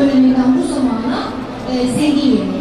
döneminden bu zamana e, zengin yemeği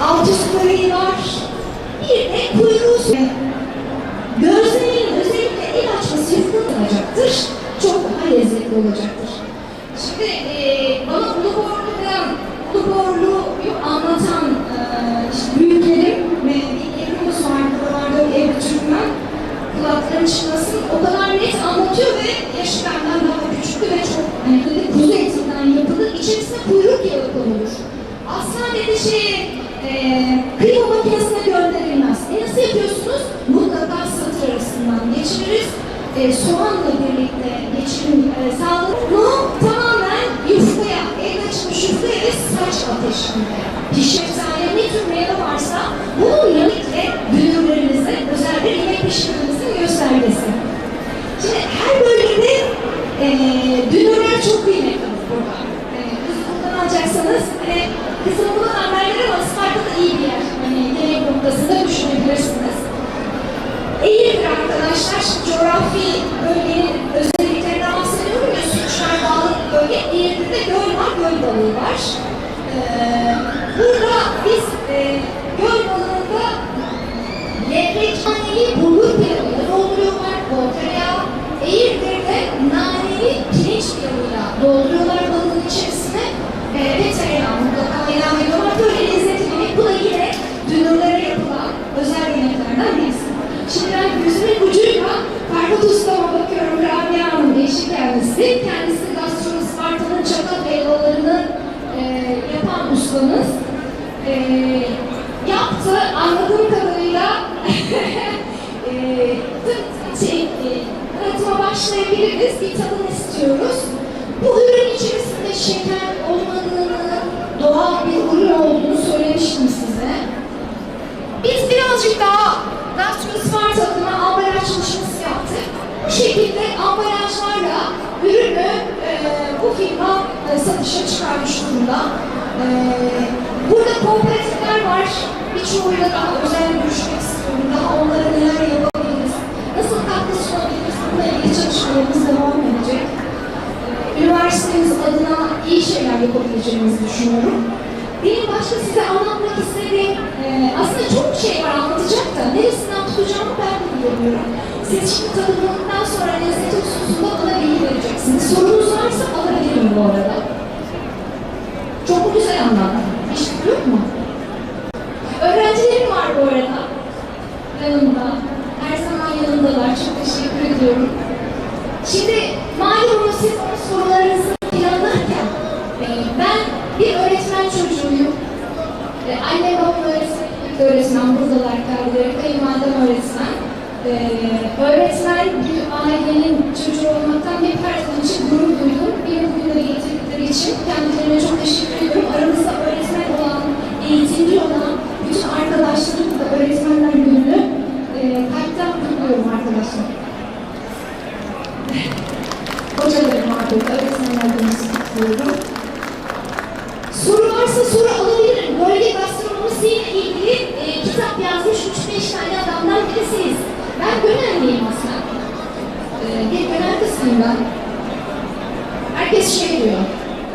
I'll just believe on E, soğanla birlikte geçirim e, sağlanır. Bunu tamamen yufkaya, el açılmış yufkaya ve saç ateşinde pişirip sahne ne tür meyve varsa bunun yanıkla dünürlerinize özel bir yemek pişirmenizin göstergesi. Şimdi her bölgede e, dünürler çok kıymetli burada. E, kız buradan alacaksanız hani kızım buradan haberler ama Isparta'da iyi bir yer. Hani yemek noktasında düşünebilirsiniz. Arkadaşlar, şimdi coğrafi bölgenin özelliklerinden bahsediyorum ya, Suçlar bağlı bir bölge. Eğirdir'de göl var, göl balığı var. Ee, burada biz e, göl balığında levrek naneyi bulgur pilavıyla dolduruyorlar, bol tereyağı. Eğirdir'de naneli pirinç pilavıyla dolduruyorlar yaptı. Anladığım kadarıyla e, tıp, şey, e, tanıtıma başlayabiliriz. Bir tadını istiyoruz. Bu ürün içerisinde şeker olmadığını, doğal bir ürün olduğunu söylemiştim size. Biz birazcık daha Gastro Smart adına ambalaj çalışması yaptık. Bu şekilde ambalajlarla ürünü e, bu firma e, satışa çıkarmış durumda. E, burada kompletler var. Birçoğuyla daha özel görüşmek istiyorum. Daha onlara neler yapabiliriz, nasıl katkı sunabiliriz bununla ilgili çalışmalarımız devam edecek. E, Üniversitemiz adına iyi şeyler yapabileceğimizi düşünüyorum. Benim başka size anlatmak istediğim, e, aslında çok şey var anlatacak da neresinden tutacağımı ben de bilemiyorum. Siz şimdi tanımladıktan sonra lezzeti hususunda bana bilgi vereceksiniz. Sorunuz varsa alabilirim bu arada. Çok güzel anlattım? Bir şey yok mu? Öğrencilerim var bu arada. Yanımda. Her zaman yanımdalar. Çok teşekkür ediyorum. Şimdi malumunuz siz o sorularınızı planlarken e, ben bir öğretmen çocuğuyum. E, annem babam öğretmen, öğretmen buradalar kendileri, kayınvalidem öğretmen. E, öğretmen bir ailenin çocuğu olmaktan zaman için gurur duydum. Beni bugünlere getirdikleri için kendilerine çok teşekkür ediyorum. Aramızda öğretmen olan, eğitimci olan bütün arkadaşlarım da öğretmenler gününü e, kalpten kutluyorum arkadaşlar. Hocalarım burada, öğretmenler gününü kutluyorum. Soru varsa soru alabilirim. Bölge gastronomisiyle ilgili e, kitap yazmış 3-5 tane adamdan birisiyiz. Ben Gönenliyim aslında. E, bir Gönen ben. Herkes şey diyor,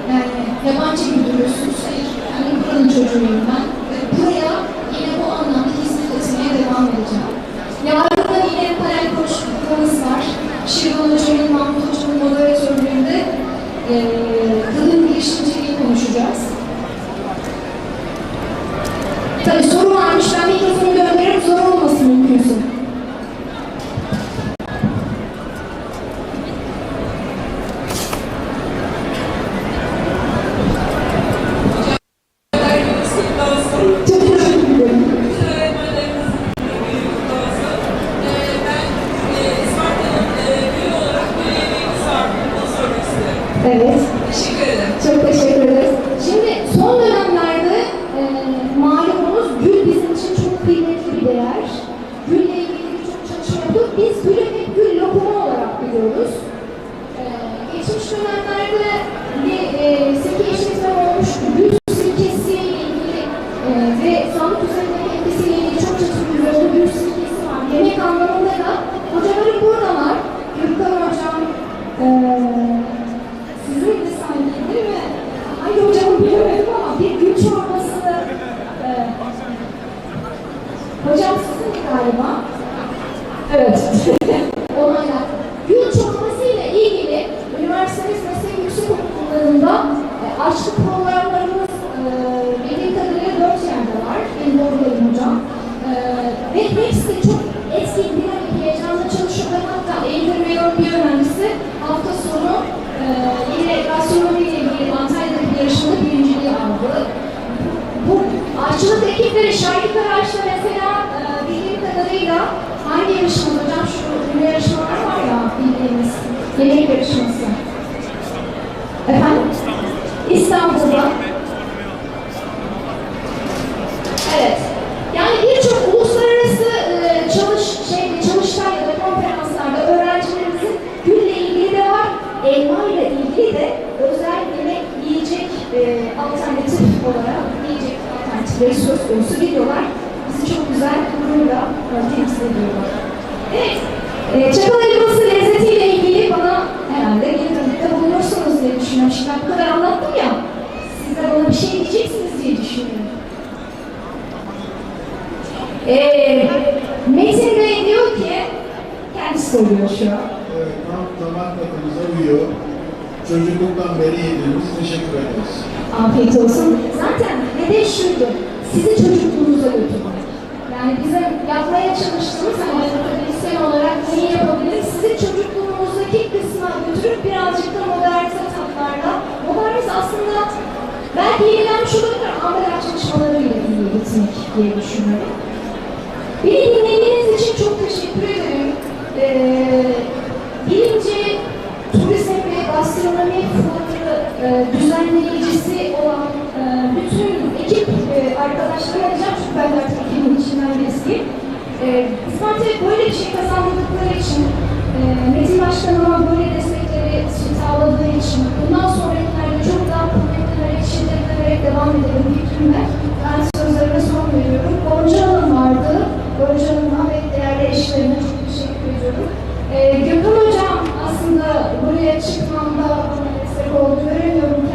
yani yabancı gibi duruyorsunuz. Hayır, yani buranın çocuğuyum ben. Yemek yarışması. Efendim? İstanbul'da. Evet. Yani birçok uluslararası e, çalış şey çalıştay ya da konferanslarda öğrencilerimizin gülle ilgili de var, elma ile ilgili de özel yemek yiyecek e, alternatif olarak yiyecek alternatifleri söz konusu videolar bizi çok güzel gururla e, temsil ediyorlar. Evet. E, çakal elması lezzetiyle ilgili ben bu kadar anlattım ya. Siz de bana bir şey diyeceksiniz diye düşünüyorum. Ee, Metin Bey diyor ki, kendisi soruyor şu an. Evet, tam damak tadımıza uyuyor. Çocukluktan beri yediğimiz teşekkür ederiz. Afiyet olsun. Zaten hedef şuydu, sizi çocukluğunuza götürmek. Yani bizim yapmaya çalıştığımız hani akademisyen olarak neyi yapabiliriz? Sizi çocukluğunuzdaki kısma götürüp birazcık da tatlarla, modernize aslında belki yenilenmiş olabilir modern çalışmalarıyla iyi gitmek diye düşünüyorum. Beni dinlediğiniz için çok teşekkür ederim. Ee, birinci turizm ve gastronomi fuarı e, düzenleyicisi olan e, bütün ekip e, arkadaşlarıma diyeceğim çünkü ben de artık ekibin içinden birisiyim. E, Isparta'ya böyle bir şey kazandırdıkları için, e, Metin Başkanıma böyle destekleri sağladığı için, bundan sonrakilerde şiddetlere devam edelim fikrimle. Ben sözlerime son veriyorum. Gonca Hanım vardı. Gonca Hanım'a ve değerli eşlerine çok teşekkür ediyorum. Ee, Gökhan Hocam aslında buraya çıkmamda bana destek oldu. Göremiyorum